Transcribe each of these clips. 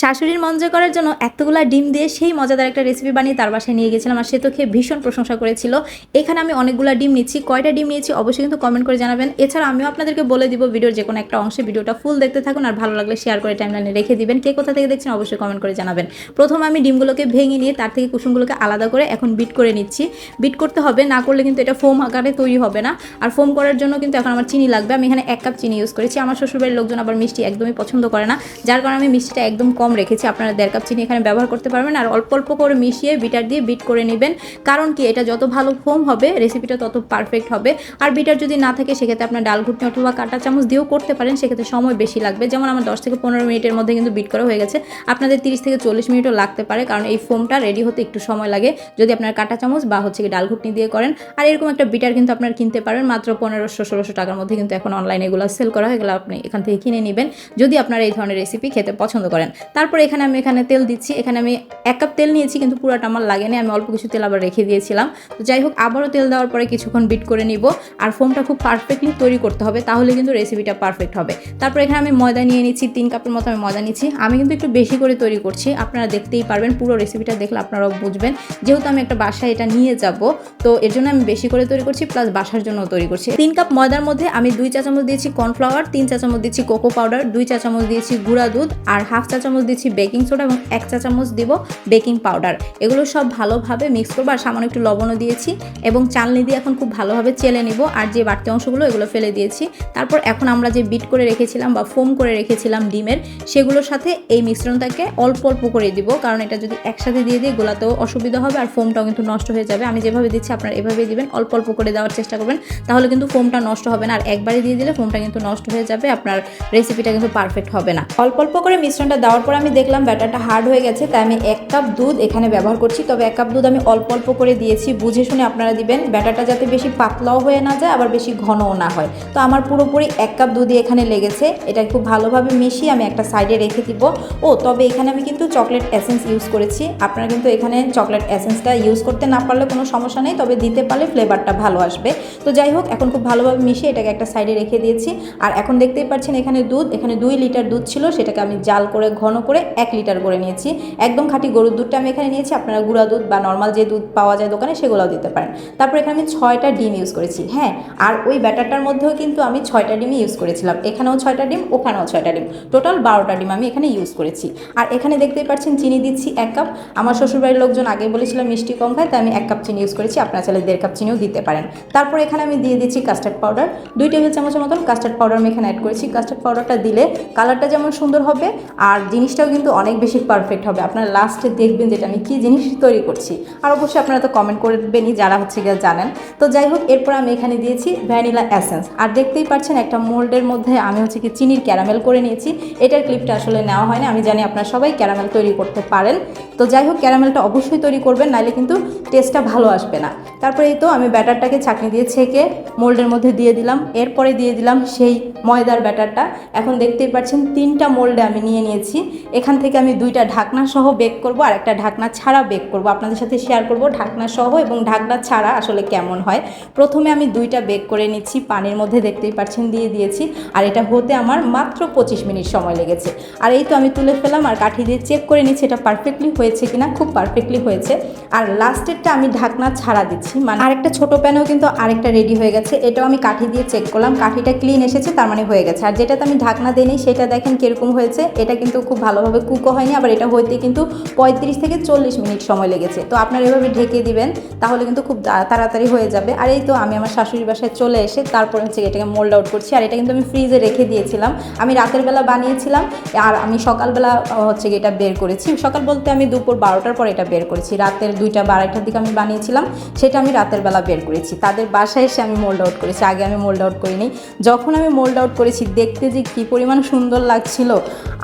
শাশুড়ির মন জয় করার জন্য এতগুলা ডিম দিয়ে সেই মজাদার একটা রেসিপি বানিয়ে তার বাসায় নিয়ে গেছিলাম আর সে তো খেয়ে ভীষণ প্রশংসা করেছিল। এখানে আমি অনেকগুলা ডিম নিচ্ছি, কয়টা ডিম নিয়েছি অবশ্যই কিন্তু কমেন্ট করে জানাবেন। এছাড়া আমিও আপনাদেরকে বলে দিব ভিডিওর যে কোনো একটা অংশে ভিডিওটা ফুল দেখতে থাকুন আর ভালো লাগলে শেয়ার করে টাইমলাইনে রেখে দিবেন। কে কোথা থেকে দেখছেন অবশ্যই কমেন্ট করে জানাবেন। প্রথম আমি ডিমগুলোকে ভেঙে নিয়ে তার থেকে কুসুমগুলোকে আলাদা করে এখন বিট করে নিচ্ছি। বিট করতে হবে, না করলে কিন্তু এটা ফোম আকারে তৈরি হবে না। আর ফোম করার জন্য কিন্তু এখন আমার চিনি লাগবে। আমি এখানে এক কাপ চিনি ইউজ করেছি। আমার শ্বশুরবাড়ির লোকজন আবার মিষ্টি একদমই পছন্দ করে না। যার কারণে আমি মিষ্টিটা একদম কম রেখেছি, আপনারা দেড় কাপ চিনি এখানে ব্যবহার করতে পারবেন আর অল্প অল্প করে মিশিয়ে বিটার দিয়ে বিট করে নেবেন। কারণ কি, এটা যত ভালো ফোম হবে রেসিপিটা তত পারফেক্ট হবে। আর বিটার যদি না থাকে, সেক্ষেত্রে আপনার ডাল ঘুটনি অথবা কাঁটা চামচ দিয়েও করতে পারেন, সেক্ষেত্রে সময় বেশি লাগবে। যেমন আমার দশ থেকে পনেরো মিনিটের মধ্যে কিন্তু বিট করা হয়ে গেছে। আপনাদের তিরিশ থেকে চল্লিশ মিনিটও লাগতে পারে, কারণ এই ফোমটা রেডি হতে একটু সময় লাগে। যদি আপনার কাঁটা চামচ বা হচ্ছে কি ডাল ঘুটনি দিয়ে করেন। আর এরকম একটা বিটার কিন্তু আপনার কিনতে পারেন মাত্র পনেরোশো, ষোলোশো টাকার মধ্যে কিন্তু এখন অনলাইনে এগুলো সেল করা হয়, এগুলো আপনি এখান থেকে কিনে নেবেন। যদি আপনারা এই ধরনের রেসিপি খেতে পছন্দ করেন। তারপর এখানে আমি এখানে তেল দিচ্ছি। এখানে আমি এক কাপ তেল নিয়েছি, কিন্তু পুরোটা আমার লাগেনি। আমি অল্প কিছু তেল আবার রেখে দিয়েছিলাম। তো যাই হোক, আবারও তেল দেওয়ার পরে কিছুক্ষণ বিট করে নিব। আর ফোমটা খুব পারফেক্টলি তৈরি করতে হবে, তাহলে কিন্তু রেসিপিটা পারফেক্ট হবে। তারপর এখানে আমি ময়দা নিয়ে নিচ্ছি, তিন কাপের মতো আমি ময়দা নিচ্ছি। আমি কিন্তু একটু বেশি করে তৈরি করছি, আপনারা দেখতেই পারবেন, পুরো রেসিপিটা দেখলে আপনারাও বুঝবেন। যেহেতু আমি একটা বাসায় এটা নিয়ে যাব, তো এর জন্য আমি বেশি করে তৈরি করছি প্লাস বাসার জন্য তৈরি করছি। তিন কাপ ময়দার মধ্যে আমি দুই চা চামচ দিয়েছি কর্নফ্লাওয়ার তিন চা চামচ দিচ্ছি কোকো পাউডার দুই চা চামচ দিয়েছি গুঁড়া দুধ, আর হাফ চা চামচ দিচ্ছি বেকিং সোডা এবং এক চা চামচ দিব বেকিং পাউডার। এগুলো সব ভালোভাবে মিক্স করব আর সামান্য একটু লবণও দিয়েছি এবং চালনি দিয়ে এখন খুব ভালোভাবে চেলে নিব আর যে বাড়তি অংশগুলো এগুলো ফেলে দিয়েছি। তারপর এখন আমরা যে বিট করে রেখেছিলাম বা ফোম করে রেখেছিলাম ডিমের, সেগুলোর সাথে এই মিশ্রণটাকে অল্প অল্প করে দিব কারণ এটা যদি একসাথে দিয়ে দিই গোলাতেও অসুবিধা হবে আর ফোমটাও কিন্তু নষ্ট হয়ে যাবে। আমি যেভাবে দিচ্ছি আপনারা এভাবে দিবেন, অল্প অল্প করে দেওয়ার চেষ্টা করবেন তাহলে কিন্তু ফোমটা নষ্ট হবে না আর একবারে দিয়ে দিলে ফোমটা কিন্তু নষ্ট হয়ে যাবে, আপনার রেসিপিটা কিন্তু পারফেক্ট হবে না। অল্প অল্প করে মিশ্রণটা দেওয়ার পর আমি দেখলাম ব্যাটারটা হার্ড হয়ে গেছে, তাই আমি এক কাপ দুধ এখানে ব্যবহার করছি। তবে এক কাপ দুধ আমি অল্প অল্প করে দিয়েছি, বুঝে শুনে আপনারা দিবেন। ব্যাটারটা যাতে বেশি পাতলাও হয়ে না যায়, আবার বেশি ঘনও না হয়। তো আমার পুরোপুরি এক কাপ দুধই এখানে লেগেছে। এটা খুব ভালোভাবে মিশিয়ে আমি একটা সাইডে রেখে দিব। ও, তবে এখানে আমি কিন্তু চকলেট এসেন্স ইউজ করেছি। আপনারা কিন্তু এখানে চকলেট এসেন্সটা ইউজ করতে না পারলে কোনো সমস্যা নেই, তবে দিতে পারলে ফ্লেভারটা ভালো আসবে। তো যাই হোক, এখন খুব ভালোভাবে মিশিয়ে এটাকে একটা সাইডে রেখে দিয়েছি। আর এখন দেখতেই পাচ্ছেন এখানে দুধ, এখানে দুই লিটার দুধ ছিল, সেটাকে আমি জাল করে ঘন করে এক লিটার করে নিয়েছি। একদম খাঁটি গরুর দুধটা আমি এখানে নিয়েছি। আপনারা গুঁড়া দুধ বা নর্মাল যে দুধ পাওয়া যায় দোকানে সেগুলোও দিতে পারেন। তারপর এখানে আমি ছয়টা ডিম ইউজ করেছি। হ্যাঁ আর ওই ব্যাটারটার মধ্যেও কিন্তু আমি ছয়টা ডিমই ইউজ করেছিলাম। এখানেও ছয়টা ডিম, ওখানেও ছয়টা ডিম। টোটাল বারোটা ডিম আমি এখানে ইউজ করেছি। আর এখানে দেখতেই পাচ্ছেন চিনি দিচ্ছি এক কাপ আমার শ্বশুরবাড়ির লোকজন আগে বলেছিলাম মিষ্টি কম খায় তাই আমি এক কাপ চিনি ইউজ করেছি। আপনারা চাইলে দেড় কাপ চিনিও দিতে পারেন। তারপর এখানে আমি দিয়ে দিচ্ছি কাস্টার্ড পাউডার দুই টেবিল চামচের মতন কাস্টার্ড পাউডার আমি এখানে অ্যাড করেছি। কাস্টার্ড পাউডারটা দিলে কালারটা যেমন সুন্দর হবে, আর জিনিসটাও কিন্তু অনেক বেশি পারফেক্ট হবে। আপনারা লাস্টে দেখবেন যেটা আমি কী জিনিস তৈরি করছি। আর অবশ্যই আপনারা তো কমেন্ট করবেনই যারা হচ্ছে গিয়ে জানেন। তো যাই হোক, এরপর আমি এখানে দিয়েছি ভ্যানিলা অ্যাসেন্স আর দেখতেই পাচ্ছেন একটা মোল্ডের মধ্যে আমি হচ্ছে কি চিনির ক্যারামেল করে নিয়েছি। এটার ক্লিপটা আসলে নেওয়া হয় না আমি জানি আপনারা সবাই ক্যারামেল তৈরি করতে পারেন। তো যাই হোক, ক্যারামেলটা অবশ্যই তৈরি করবেন নাহলে কিন্তু টেস্টটা ভালো আসবে না। তারপরে এই তো আমি ব্যাটারটাকে ছাঁকনি দিয়ে ছেঁকে মোল্ডের মধ্যে দিয়ে দিলাম। এরপরে দিয়ে দিলাম সেই ময়দার ব্যাটারটা। এখন দেখতেই পাচ্ছেন, তিনটা মোল্ডে আমি নিয়ে নিয়েছি। এখান থেকে আমি দুইটা ঢাকনা সহ বেক করব আর একটা ঢাকনা ছাড়া বেক করব। আপনাদের সাথে শেয়ার করব ঢাকনা সহ এবং ঢাকনা ছাড়া আসলে কেমন হয়। প্রথমে আমি দুইটা বেক করে নিচ্ছি, পানির মধ্যে দেখতেই পাচ্ছেন, দিয়ে দিয়েছি। আর এটা হতে আমার মাত্র পঁচিশ মিনিট সময় লেগেছে। আর এই তো আমি তুলে ফেলাম আর কাঠি দিয়ে চেক করে নিচ্ছি, এটা পারফেক্টলি হয়েছে কিনা খুব পারফেক্টলি হয়েছে। আর লাস্টেরটা আমি ঢাকনা ছাড়া দিচ্ছি মানে আরেকটা ছোট প্যানেও কিন্তু আরেকটা রেডি হয়ে গেছে। এটাও আমি কাঠি দিয়ে চেক করলাম, কাঠিটা ক্লিন এসেছে, তার মানে হয়ে গেছে। আর যেটাতে আমি ঢাকনা দিইনি সেটা দেখেন কীরকম হয়েছে। এটা কিন্তু খুব ভালোভাবে কুকও হয়নি, আবার এটা হইতে কিন্তু পঁয়ত্রিশ থেকে চল্লিশ মিনিট সময় লেগেছে। তো আপনারা এভাবে ঢেকে দিবেন, তাহলে কিন্তু খুব তাড়াতাড়ি হয়ে যাবে। আর এই তো আমি আমার শাশুড়ির বাসায় চলে এসে তারপর হচ্ছে এটাকে মোল্ড আউট করছি। আর এটা কিন্তু আমি ফ্রিজে রেখে দিয়েছিলাম। আমি রাতের বেলা বানিয়েছিলাম, আর আমি সকালবেলা হচ্ছে এটা বের করেছি। সকাল বলতে আমি দুপুর বারোটার পর এটা বের করেছি। রাতের দুইটা বারোটার দিকে আমি বানিয়েছিলাম, সেটা আমি রাতের বেলা বের করেছি। তাদের বাসায় এসে আমি মোল্ড আউট করেছি, আগে আমি মোল্ড আউট করিনি। যখন আমি মোল্ড আউট করেছি, দেখতে যে কী পরিমাণ সুন্দর লাগছিল,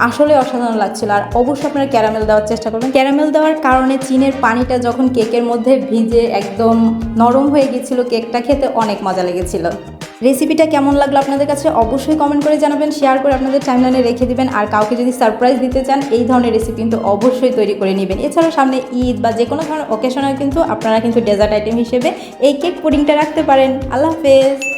আসলে অসাধারণ লাগছিল। আর অবশ্যই আপনারা ক্যারামেল দেওয়ার চেষ্টা করবেন। ক্যারামেল দেওয়ার কারণে চিনের পানিটা যখন কেকের মধ্যে ভিজে একদম নরম হয়ে গেছিল কেকটা খেতে অনেক মজা লেগেছিল। রেসিপিটা কেমন লাগল আপনাদের কাছে অবশ্যই কমেন্ট করে জানাবেন শেয়ার করে আপনাদের টাইমলাইনে রেখে দিবেন, আর কাউকে যদি সারপ্রাইজ দিতে চান, এই ধরনের রেসিপি কিন্তু অবশ্যই তৈরি করে নেবেন। এছাড়াও সামনে ঈদ বা যে কোনো ধরনের অকেশনে কিন্তু আপনারা কিন্তু ডেজার্ট আইটেম হিসেবে এই কেক পুডিংটা রাখতে পারেন। আল্লাহ হাফেজ!